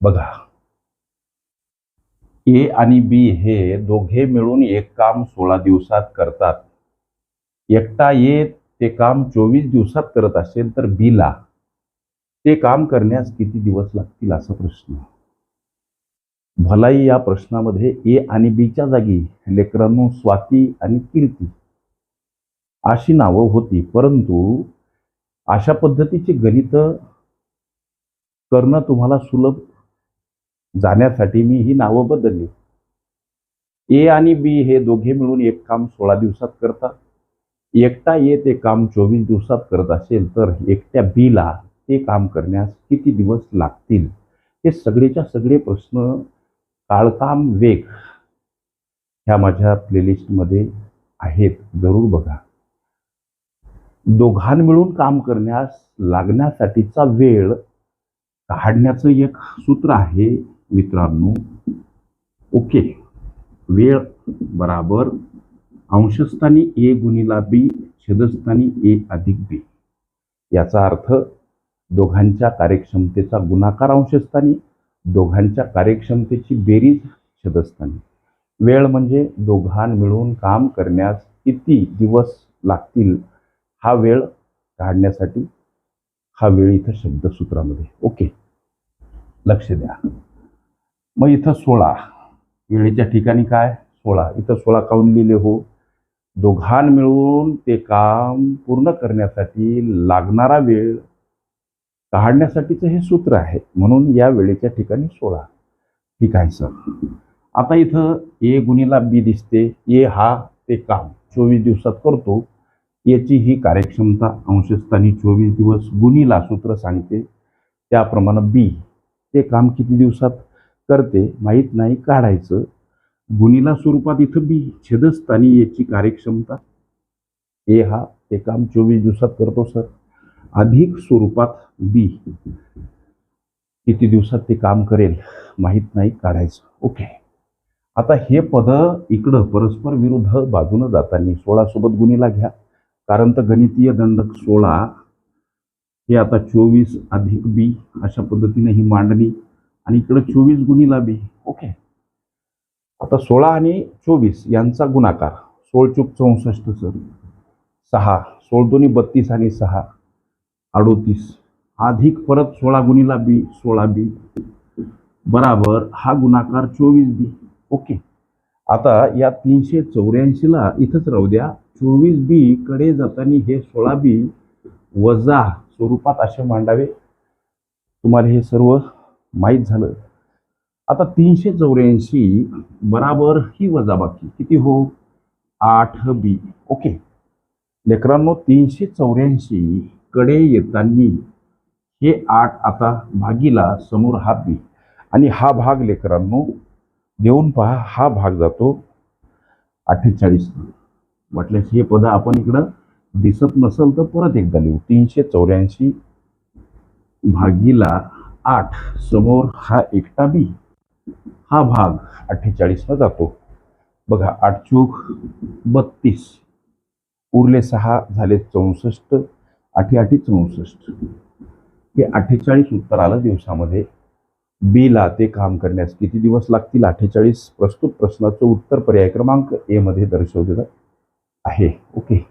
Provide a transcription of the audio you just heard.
बघा. ए आणि बी हे दोघे मिळून एक काम सोळा दिवसात करतात. एकटा ए ते काम चोवीस दिवसात करत असेल तर बीला ते काम करण्यास किती दिवस लागतील असा प्रश्न. भलाई या प्रश्नामध्ये ए आणि बीच्या जागी लेकरांनो स्वाती आणि कीर्ती. अशी नावं होती परंतु अशा पद्धतीची गणित करणं तुम्हाला सुलभ जाण्यासाठी मी ही नावं बदलली. ए आणि बी हे दोघे मिळून एक काम सोळा दिवसात करतात. एकटा ए ते काम चोवीस दिवसात करत असेल तर एकट्या बीला ते काम करण्यास किती दिवस लागतील? हे सगळेच्या सगळे प्रश्न काळकाम वेग ह्या माझ्या प्लेलिस्टमध्ये आहेत. जरूर बघा. दोघां मिळून काम करण्यास लागण्यासाठीचा वेळ काढण्याचं एक सूत्र आहे. मित्रांनो ओके. वेळ बराबर. अंशस्थानी ए गुणिला बी छेदस्थानी ए अधिक बी. याचा अर्थ दोघांच्या कार्यक्षमतेचा गुणाकार अंशस्थानी दोघांच्या कार्यक्षमतेची बेरीज छेदस्थानी. वेळ म्हणजे दोघां मिळून काम करण्यास किती दिवस लागतील हा वेळ काढण्यासाठी हा वेळ इथं शब्दसूत्रामध्ये. ओके. लक्ष द्या. मग इथं सोळा. वेळेच्या ठिकाणी काय? सोळा. इथं सोळा काऊन लिहिले हो? दोघां मिळून ते काम पूर्ण करण्यासाठी लागणारा वेळ काढण्यासाठीचं हे सूत्र आहे. म्हणून या वेळेच्या ठिकाणी सोळा. ठीक आहे सर. आता इथं ए गुणीला बी दिसते. ए हा ते काम चोवीस दिवसात करतो. याची ही कार्यक्षमता अंशस्थानी चोवीस दिवस गुणीला सूत्र सांगते. त्याप्रमाणे बी. ते काम किती दिवसात? करते माहीत नाही काढायचं. गुणीला स्वरूपात इथं बी छेदस्थानी याची कार्यक्षमता. ए हा ते काम चोवीस दिवसात करतो सर. अधिक स्वरूपात बी किती दिवसात ते काम करेल माहीत नाही काढायचं. ओके. आता हे पद इकडं परस्पर विरुद्ध बाजूनं जाताना सोळा सोबत गुणीला घ्या. कारण तर गणितीय दंडक सोळा हे आता चोवीस अधिक बी अशा पद्धतीने ही मांडणी आणि इकडं चोवीस गुणीला बी. ओके. आता सोळा आणि चोवीस यांचा गुणाकार. सोळ चूक चौसष्ट सर. सहा. सोळ दोन्ही बत्तीस आणि सहा. अडोतीस. अधिक परत सोळा गुणीला बी सोळा बी. बराबर हा गुणाकार चोवीस बी. ओके. आता या तीनशे चौऱ्याऐंशीला इथंच राहू द्या. चोवीस बी कडे जाताना हे सोळा बी वजा स्वरूपात असे मांडावे. तुम्हाला हे सर्व माहीत झालं. आता तीनशे चौऱ्याऐंशी बराबर ही वजाबाकी किती हो? आठ बी. ओके. लेकरांनो तीनशे चौऱ्याऐंशी कडे येताना हे आठ आता भागीला समोर हा बी. आणि हा भाग लेकरांनो देऊन पहा हा भाग जातो अठ्ठेचाळीस. म्हटल्यास हे पद आपण इकडं दिसत नसेल तर परत एकदा लिहू. तीनशे चौऱ्याऐंशी भागीला आठ. समोर हा एकटा बी. हा भाग अठ्ठेचाळीसला जातो. बघा आठ चूक बत्तीस. उरले सहा झाले चौसष्ट. आठी आठी चौसष्ट. हे अठ्ठेचाळीस उत्तर आलं दिवसामध्ये. बीला ते काम करण्यास किती दिवस लागतील? अठ्ठेचाळीस. प्रस्तुत प्रश्नाचं उत्तर पर्याय क्रमांक ए मध्ये दर्शवलेलं आहे. ओके.